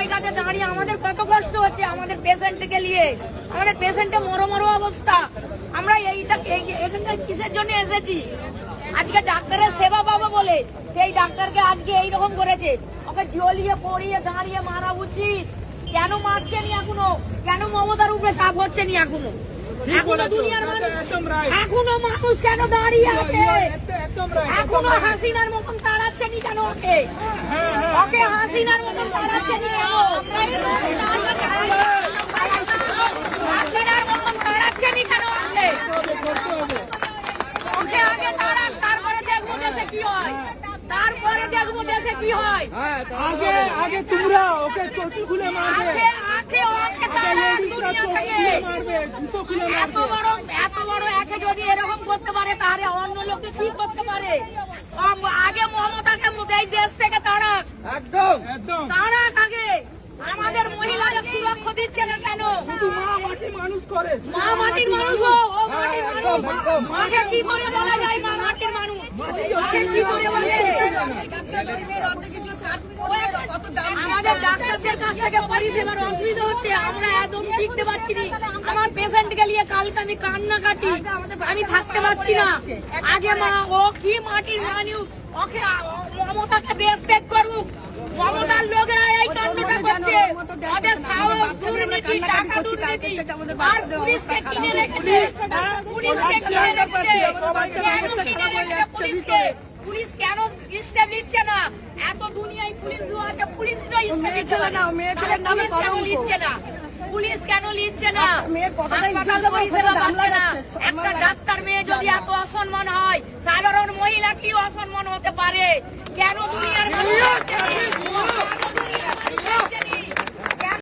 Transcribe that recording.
জায়গাতে দাঁড়িয়ে আমাদের কত কষ্ট হচ্ছে আমাদের পেশেন্টকে নিয়ে। আমাদের পেশেন্টের মরো মরো অবস্থা। আমরা এইটা এই- এখানটা কিসের জন্য এসেছি? আজকে ডাক্তারের সেবা পাবো বলে সেই ডাক্তারকে আজকে এইরকম করেছে। ওকে জ্বলিয়ে পড়িয়ে দাঁড়িয়ে মারা উচিত। কেন মারছেনি এখনও? কেন মমতার উপরে চাপ হচ্ছে নি এখনও এখনও দুনিয়ার মানুষ এখনও মানুষ কেন দাঁড়িয়ে আছে? এখনও. হাসিনার মতন তাড়াচ্ছেনি কেন ওকে? হ্যাঁ, ওকে তারপরে দেখব দেশে কি হয় আগে তোমরা ওকে চটি খুলে এত বড় এত বড় একে যদি এরকম করতে পারে তাহলে অন্য লোককে কি করতে পারে আগে মমতাকে মুখ- এই দেশ থেকে তাড়াক তাড়াক আগে আমাদের মহিলারা সুরক্ষা দিচ্ছে না কেন? শুধু মা মাটি মানুষ করে। মা মাটির মানুষ ও মাটির মানুষ। মাকে কি করে বলা যায় মা মাটির মানুষ? মাকে কি করে বলে? আমাদের ডাক্তারদের কাছ থেকে পরিষেবার অসুবিধা হচ্ছে আমরা একদম টিকতে পারছি না। আমার পেশেন্টকে নিয়ে কালকে আমি কান্না কাটি আমি থাকতে পারছি না। আগে মা ও কি মাটির মানুষ? ওকে মমতাকে দেশ ত্যাগ করুক। মমতার লোকেরা এই কাণ্ডটা করছে। ওদের সাহস দুর্নীতি টাকা দুর্নীতি। আর পুলিশকে কিনে রেখেছে। পুলিশকে কিনে রেখেছে। কেন কিনে রেখেছে পুলিশকে? পুলিশ কেন স্টেপ নিচ্ছে না? এত দুনিয়ায় পুলিশ দু আছে পুলিশ তো স্টেপ নিচ্ছে না। মেয়ে ছেলের নামে নিচ্ছে না? পুলিশ কেন নিচ্ছে না? হাসপাতাল পরিষেবা দাম পাচ্ছে না। একটা ডাক্তার মেয়ে যদি এত অসম্মান হয় সাধারণ মহিলা কি অসম্মান হতে পারে? কেন দুনিয়ার